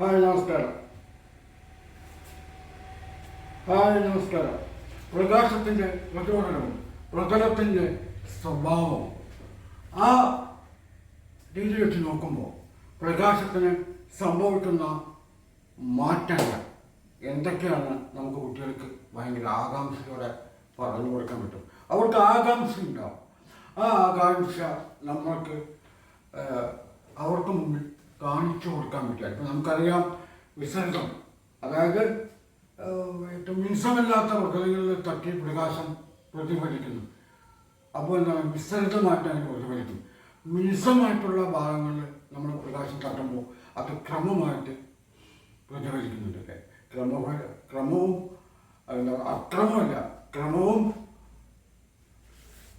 Hi നമസ്കാരം. Hi നമസ്കാരം. പ്രകാശത്തിന്റെ പ്രചോദനവും പ്രതലത്തിന്റെ സ്വഭാവം ആ രീതി വെച്ച് നോക്കുമ്പോൾ പ്രകാശത്തിന് സംഭവിക്കുന്ന മാറ്റങ്ങൾ എന്തൊക്കെയാണ് നമുക്ക് കുട്ടികൾക്ക് ഭയങ്കര ആകാംക്ഷയോടെ പറഞ്ഞു കൊടുക്കാൻ പറ്റും? അവർക്ക് ആകാംക്ഷ ഉണ്ടാവും. ആ ആകാംക്ഷ നമ്മൾക്ക് അവർക്ക് മുമ്പിൽ കാണിച്ചു കൊടുക്കാൻ പറ്റുക ഇപ്പം നമുക്കറിയാം വിസർഗം. അതായത് മിനുസമില്ലാത്ത മൃഗങ്ങളിൽ തട്ടി പ്രകാശം പ്രതിഫലിക്കുന്നു. അപ്പോൾ എന്താണ്? വിസർജമായിട്ട് അതിന് പ്രതിഫലിക്കും മിനുസമായിട്ടുള്ള ഭാഗങ്ങളിൽ നമ്മൾ പ്രകാശം തട്ടുമ്പോൾ അത് ക്രമമായിട്ട് പ്രതിഫലിക്കുന്നുണ്ട് ക്രമ ക്രമവും എന്താ അക്രമമല്ല ക്രമവും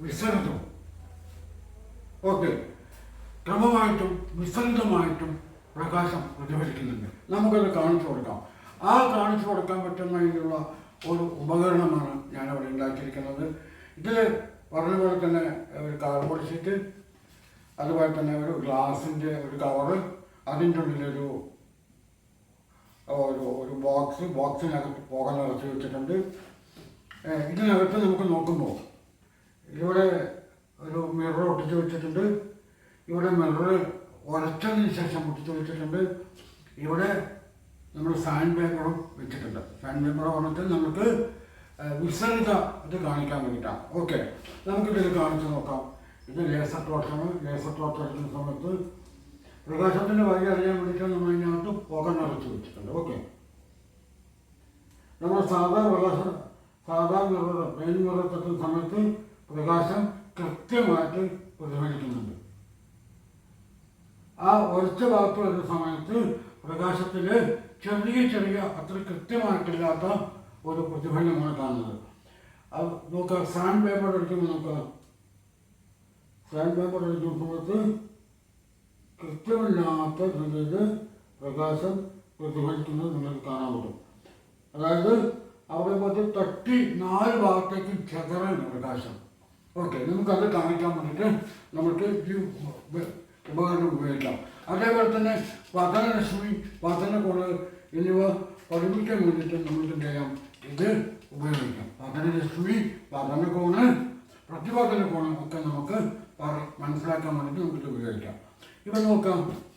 വിസർഗവും. ഓക്കെ. ക്രമമായിട്ടും നിസ്സംഗമായിട്ടും പ്രകാശം പ്രതിഫലിക്കുന്നുണ്ട്. നമുക്കത് കാണിച്ചു കൊടുക്കാം. ആ കാണിച്ചു കൊടുക്കാൻ പറ്റുന്നതിനുള്ള ഒരു ഉപകരണമാണ് ഞാനവിടെ ഉണ്ടാക്കിയിരിക്കുന്നത്. ഇതിൽ പറഞ്ഞ പോലെ തന്നെ ഒരു കാർബോർഡ് ഷീറ്റ് അതുപോലെ തന്നെ ഒരു ഗ്ലാസിന്റെ ഒരു കവറ് അതിന്റെ ഉള്ളിലൊരു ഒരു ഒരു ബോക്സ് ബോക്സിനകത്ത് പോകാൻ നിറച്ച് വെച്ചിട്ടുണ്ട്. ഇതിനകത്ത് നമുക്ക് നോക്കുമ്പോൾ ഇവിടെ ഒരു മിറർ ഒട്ടിച്ച് വെച്ചിട്ടുണ്ട്. ഇവിടെ മിറർ ഉരച്ചതിന് ശേഷം മുട്ടി വെച്ചിട്ടുണ്ട്. ഇവിടെ നമ്മൾ സാൻഡ് പേപ്പറും വെച്ചിട്ടുണ്ട്. സാൻഡ് പേപ്പർ വന്നിട്ട് നമുക്ക് ഏഹ് വിസർജിത ഇത് കാണിക്കാൻ വേണ്ടിയിട്ടാണ് ഓക്കെ നമുക്കിതിൽ കാണിച്ചു നോക്കാം. ഇത് ലേസർ ടോർച്ചാണ് ലേസർ ടോർച്ച് അടിക്കുന്ന സമയത്ത് പ്രകാശത്തിന്റെ വഴി അറിയാൻ വേണ്ടിയിട്ട് നമ്മൾ അതിനകത്ത് പുക നിറച്ച് വെച്ചിട്ടുണ്ട്. ഓക്കെ നമ്മൾ സാധാ പ്രകാശം സാധാ നിറ മെയിൻ നിറത്തെത്തുന്ന സമയത്ത് പ്രകാശം കൃത്യമായിട്ട് പ്രതിഫലിക്കുന്നുണ്ട്. ആ ഒരച്ച ഭാഗത്ത് വരുന്ന സമയത്ത് പ്രകാശത്തിൽ ചെറിയ ചെറിയ അത്ര കൃത്യമായിട്ടില്ലാത്ത ഒരു പ്രതിഫലനമാണ് കാണുന്നത്. അത് നോക്കാം സാൻഡ് പേപ്പർ അടിക്കുമ്പോൾ നോക്കാം. സാൻഡ് പേപ്പർ അടിക്കുന്ന സമയത്ത് കൃത്യമില്ലാത്ത രീതിയിൽ പ്രകാശം പ്രതിഫലിക്കുന്നത് നിങ്ങൾക്ക് കാണാൻ പറ്റും. അതായത് അവിടെ മറ്റു തട്ടി നാല് ഭാഗത്തേക്ക് ചെതറാണ് പ്രകാശം. ഓക്കെ നമുക്കത് കാണിക്കാൻ വേണ്ടിയിട്ട് നമുക്ക് ഈ ഉപകരണം ഉപയോഗിക്കാം അതേപോലെ തന്നെ പതനരശ്മി പതനകോണ് എന്നിവ പഠിപ്പിക്കാൻ വേണ്ടിയിട്ട് നമുക്ക് എന്ത് ചെയ്യാം ഇത് ഉപയോഗിക്കാം. പതനരശ്മി പതനകോണ് പ്രതിപതന കോണ് ഒക്കെ നമുക്ക് പറ- മനസ്സിലാക്കാൻ വേണ്ടിയിട്ട് നമുക്കിത് ഉപയോഗിക്കാം. ഇപ്പം നോക്കാം.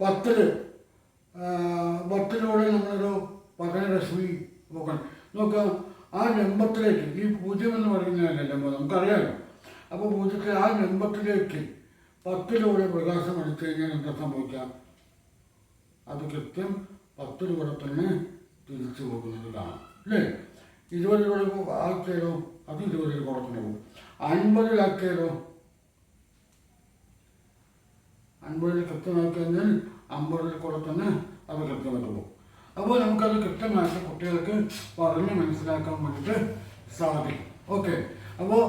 പത്തിൽ പത്തിലൂടെ നമ്മളൊരു പതനരശ്മി നോക്കണം നോക്കാം. ആ ലംബത്തിലേക്ക് ഈ പൂജ്യം എന്ന് പറയുന്നതല്ലേ ലംബം? നമുക്കറിയാമല്ലോ അപ്പോൾ പൂജക്ക് ആ ലംബത്തിലേക്ക് പത്തിലൂടെ പ്രകാശം അടിച്ചു കഴിഞ്ഞാൽ എന്താ സംഭവിക്കാം? അത് കൃത്യം പത്തിലൂടെ തന്നെ തിരിച്ചു പോകുന്നത് കാണാം. അല്ലേ? ഇരുപതിലൂടെ ആക്കിയാലോ അത് ഇരുപതിൽ കുറഞ്ഞു പോകും. അൻപതിലാക്കിയാലോ അൻപതിൽ കൃത്യമാക്കി അമ്പതിൽ കൂടെ തന്നെ അത് കൃത്യമായിട്ട് പോകും. അപ്പോൾ നമുക്കത് കൃത്യമായിട്ട് കുട്ടികൾക്ക് പറഞ്ഞ് മനസ്സിലാക്കാൻ വേണ്ടിയിട്ട് സാധിക്കും. ഓക്കെ. അപ്പോൾ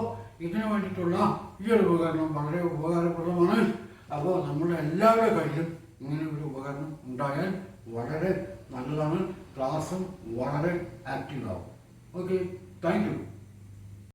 ഇതിനു വേണ്ടിയിട്ടുള്ള ഈ ഒരു ഉപകരണം വളരെ ഉപകാരപ്രദമാണ്. അപ്പോൾ നമ്മുടെ എല്ലാവരുടെ കയ്യിലും ഇങ്ങനെ ഒരു ഉപകരണം ഉണ്ടായാൽ വളരെ നല്ലതാണ്. ക്ലാസ്സും വളരെ ആക്റ്റീവ് ആവും. Okay thank you